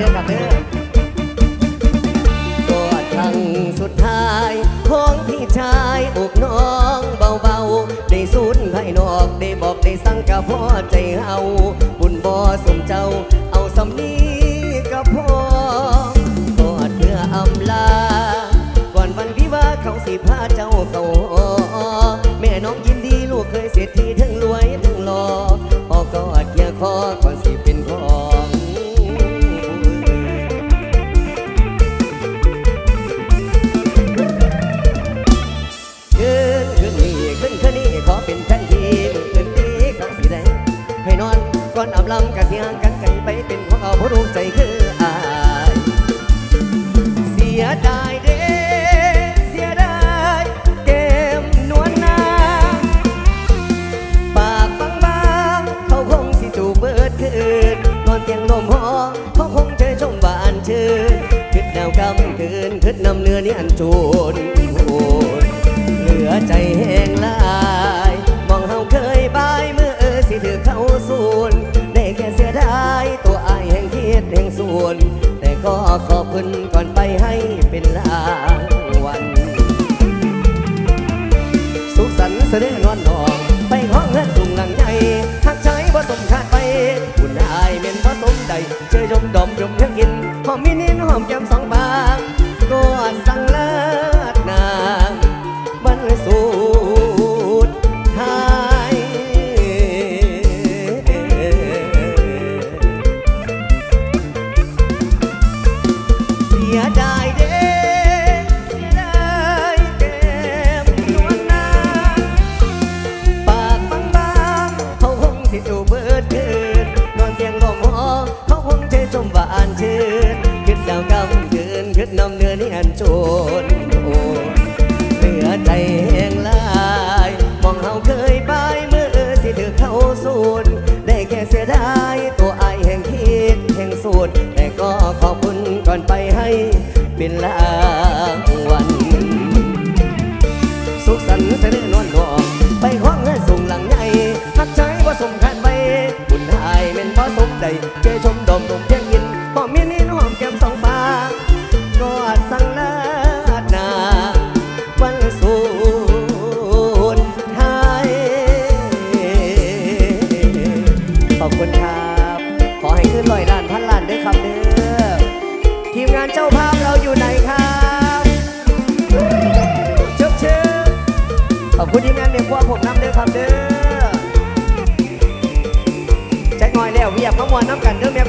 เด้อครับเด้อก็ครั้งสุดท้ายของพี่ชายอกน้องเบาๆ ได้สูญภายนอกได้บอกได้สั่งกับพ่อใจเฮาบุญบ่สมเจ้าเอาสำนีกับพ่อกอดเพื่ออำลา ก่อนวันวิวาเขาสิพาเจ้าเขา ก่อนอาบลำกะเสียงกันไกลไปเป็นของเอาผู้รู้ใจคืออาย เสียดายเด้เสียดายเกมนวลนางปากบางบางเขาคงสิจูบเบิดคืนนอนเตียงลมหอเขาคงเธอชมบานชื่นคิดแนวกำคืนคิดนำเนื้อนี่อันจูนโหดเหลือใจแห้งลาย ห่งคิดแห่งส่วน แต่ก็ขอบคุณก่อนไปให้เป็นรางวัลสุขสันต์เสด็จนอนนองไปห้องเงินสูงหลังใหญ่หักใจว่าสมคาดไปคุณอายเป็นผสมใดเจอยมดอมยมเพื่อกินหอมมินินหอมแก้มสองบ นี่อันเหลือใจแห้งลายมองเฮาเคยไปเมื่อสิถือเข้าสูนได้แค่เสียดายตัวอายแห่งคิดแห่งสูตรแต่ก็ขอบคุณก่อนไปให้เป็นรางวัลสุขสันต์เสด็จนวลนวงไปห้องเงินสูงหลังใหญ่ทักใจว่าสมคันไปบุญหายเป็นเพราะสมใดเจชมดอมดมเพียง ขอบคุณครับ ขอให้ขึ้นลอยล้านพันล้านด้วยครับเด้อทีมงานเจ้าภาพเราอยู่ไหนครับเชิบเชิบขอบคุณทีมงานเด็กว่าผมนำเด้อครับเด้อแจ็คน้อยแล้วเวียบมามวนน้ำกันเด้อแม่